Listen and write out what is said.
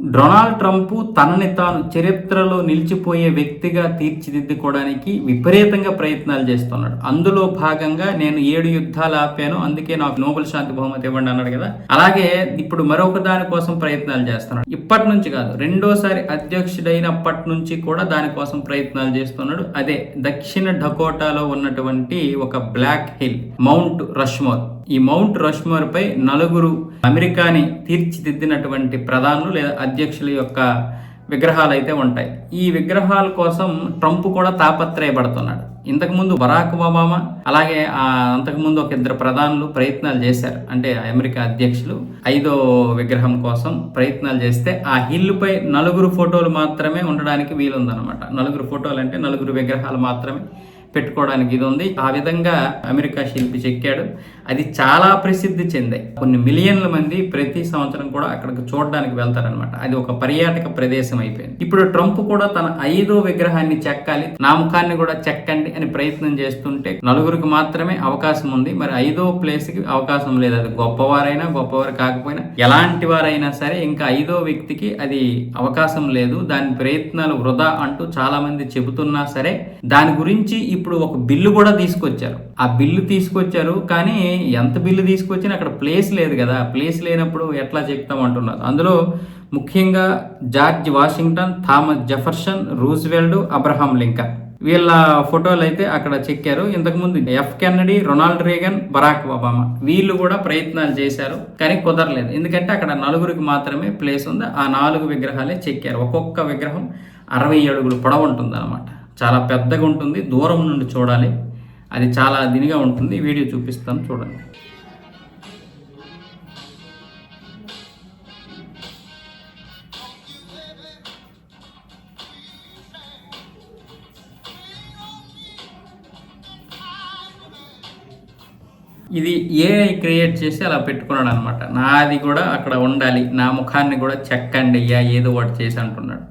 Donald Trump తనని తాను చరిత్రలో నిలిచిపోయే వ్యక్తిగా తీర్చిదిద్దుకోవడానికి విపరీతంగా ప్రయత్నాలు చేస్తున్నాడు. అందులో భాగంగా నేను ఏడు యుద్ధాలు ఆపాను అందుకే నాకు నోబెల్ శాంతి బహుమతి ఇవ్వండి అన్నాడు కదా. అలాగే ఇప్పుడు మరొక దాని కోసం ప్రయత్నాలు చేస్తున్నాడు. ఇప్పటి నుంచి కాదు రెండోసారి అధ్యక్షుడైనప్పటి నుంచి కూడా దానికోసం ప్రయత్నాలు చేస్తున్నాడు. అదే దక్షిణ డకోటాలో ఉన్నటువంటి ఒక బ్లాక్ హిల్ మౌంట్ రష్మోర్. ఈ మౌంట్ రష్మోర్ పై నలుగురు అమెరికాని తీర్చిదిద్దినటువంటి ప్రధానులు లేదా అధ్యక్షుల యొక్క విగ్రహాలు అయితే ఉంటాయి. ఈ విగ్రహాల కోసం ట్రంప్ కూడా తాపత్రయపడుతున్నాడు. ఇంతకుముందు బరాక్ ఒబామా అలాగే అంతకుముందు ఒక ఇద్దరు ప్రధానులు ప్రయత్నాలు చేశారు. అంటే అమెరికా అధ్యక్షులు ఐదో విగ్రహం కోసం ప్రయత్నాలు చేస్తే ఆ హిల్ పై నలుగురు ఫోటోలు మాత్రమే ఉండడానికి వీలుందనమాట నలుగురు ఫోటోలు అంటే నలుగురు విగ్రహాలు మాత్రమే. పెట్టుకోవడానికి ఇది ఉంది. ఆ విధంగా అమెరికా శిల్పి చెక్కాడు. అది చాలా ప్రసిద్ధి చెందాయి. కొన్ని మిలియన్ల మంది ప్రతి సంవత్సరం కూడా అక్కడికి చూడడానికి వెళ్తారనమాట అది ఒక పర్యాటక ప్రదేశం అయిపోయింది. ఇప్పుడు ట్రంప్ కూడా తన ఐదో విగ్రహాన్ని చెక్కాలి. నామకాన్ని కూడా చెక్కండి అని ప్రయత్నం చేస్తుంటే నలుగురికి మాత్రమే అవకాశం ఉంది. మరి ఐదో ప్లేస్కి అవకాశం లేదు. అది గొప్పవారైనా గొప్పవారు కాకపోయినా ఎలాంటి వారైనా సరే ఇంకా ఐదో వ్యక్తికి అది అవకాశం లేదు. దాని ప్రయత్నాలు వృధా అంటూ చాలా మంది చెబుతున్నా సరే దాని గురించి ఇప్పుడు ఒక బిల్లు కూడా తీసుకొచ్చారు. ఆ బిల్లు తీసుకొచ్చారు కానీ ఎంత బిల్లు తీసుకొచ్చినా అక్కడ ప్లేస్ లేదు కదా. ప్లేస్ లేనప్పుడు ఎట్లా చెప్తాం అంటున్నారు. అందులో ముఖ్యంగా George Washington Thomas Jefferson Roosevelt Abraham Lincoln. వీళ్ళ ఫోటోలు అయితే అక్కడ చెక్కారు. ఇంతకుముందు F Kennedy Ronald Reagan Barack Obama. వీళ్ళు కూడా ప్రయత్నాలు చేశారు కానీ కుదరలేదు. ఎందుకంటే అక్కడ నలుగురికి మాత్రమే ప్లేస్ ఉంది. ఆ నాలుగు విగ్రహాలే చెక్కారు. ఒక్కొక్క విగ్రహం అరవై అడుగులు పొడవు ఉంటుంది అనమాట చాలా పెద్దగా ఉంటుంది. దూరం నుండి చూడాలి. అది చాలా దినిగా ఉంటుంది. వీడియో చూపిస్తాను. చూడండి. ఇది ఏఐ క్రియేట్ చేసి అలా పెట్టుకున్నాడు అనమాట నాది కూడా అక్కడ ఉండాలి. నా ముఖాన్ని కూడా చెక్కండి. అయ్యా ఏదో ఒకటి చేసి అంటున్నాడు.